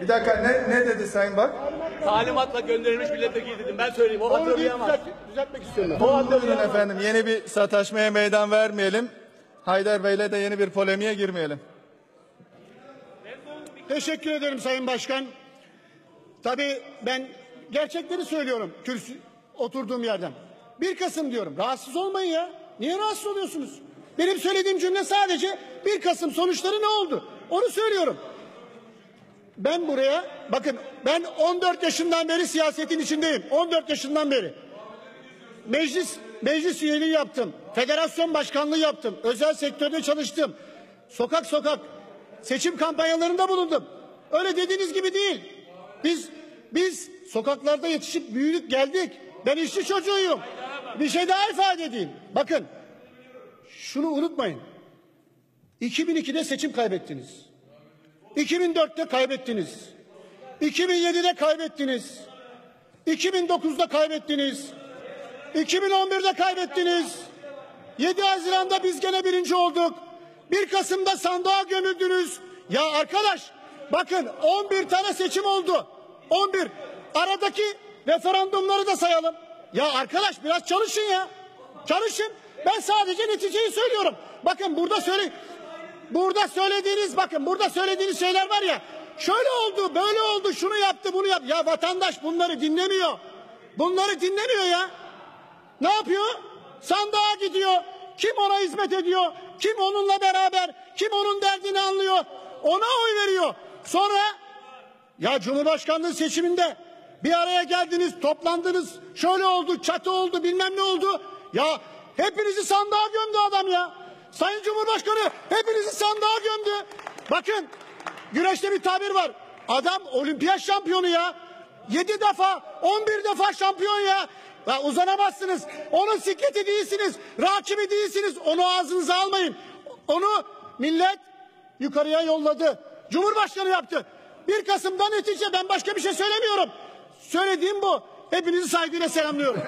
Bir dakika ne, ne dedi Sayın Bak? Talimatla gönderilmiş milletvekili dedim. Ben söyleyeyim. O Onu deyip hatırlayamaz. düzelt- düzeltmek istiyorum. O Buyurun hatırlayamaz. efendim yeni bir sataşmaya meydan vermeyelim. Haydar Bey'le de yeni bir polemiğe girmeyelim. Teşekkür ederim Sayın Başkan. Tabii ben gerçekleri söylüyorum kürsü oturduğum yerden. 1 Kasım diyorum. Rahatsız olmayın ya. Niye rahatsız oluyorsunuz? Benim söylediğim cümle sadece 1 Kasım sonuçları ne oldu? Onu söylüyorum. Ben buraya bakın ben 14 yaşından beri siyasetin içindeyim. 14 yaşından beri. Meclis meclis üyeliği yaptım. Federasyon başkanlığı yaptım. Özel sektörde çalıştım. Sokak sokak seçim kampanyalarında bulundum. Öyle dediğiniz gibi değil. Biz biz sokaklarda yetişip büyüdük geldik. Ben işçi çocuğuyum. Bir şey daha ifade edeyim. Bakın şunu unutmayın. 2002'de seçim kaybettiniz. 2004'te kaybettiniz. 2007'de kaybettiniz. 2009'da kaybettiniz. 2011'de kaybettiniz. 7 Haziran'da biz gene birinci olduk. 1 Kasım'da sandığa gömüldünüz. Ya arkadaş bakın 11 tane seçim oldu. 11. Aradaki referandumları da sayalım. Ya arkadaş biraz çalışın ya. Çalışın. Ben sadece neticeyi söylüyorum. Bakın burada söyle Burada söylediğiniz bakın burada söylediğiniz şeyler var ya. Şöyle oldu, böyle oldu, şunu yaptı, bunu yap. Ya vatandaş bunları dinlemiyor. Bunları dinlemiyor ya. Ne yapıyor? Sandığa gidiyor. Kim ona hizmet ediyor? Kim onunla beraber? Kim onun derdini anlıyor? Ona oy veriyor. Sonra ya Cumhurbaşkanlığı seçiminde bir araya geldiniz, toplandınız. Şöyle oldu, çatı oldu, bilmem ne oldu. Ya hepinizi sandığa gömdü adam ya. Sayın Cumhurbaşkanı hepinizi sandığa gömdü. Bakın güreşte bir tabir var. Adam olimpiyat şampiyonu ya. Yedi defa, on bir defa şampiyon ya. Ya uzanamazsınız. Onun sikleti değilsiniz. Rakibi değilsiniz. Onu ağzınıza almayın. Onu millet yukarıya yolladı. Cumhurbaşkanı yaptı. 1 Kasım'da netice ben başka bir şey söylemiyorum. Söylediğim bu. Hepinizi saygıyla selamlıyorum.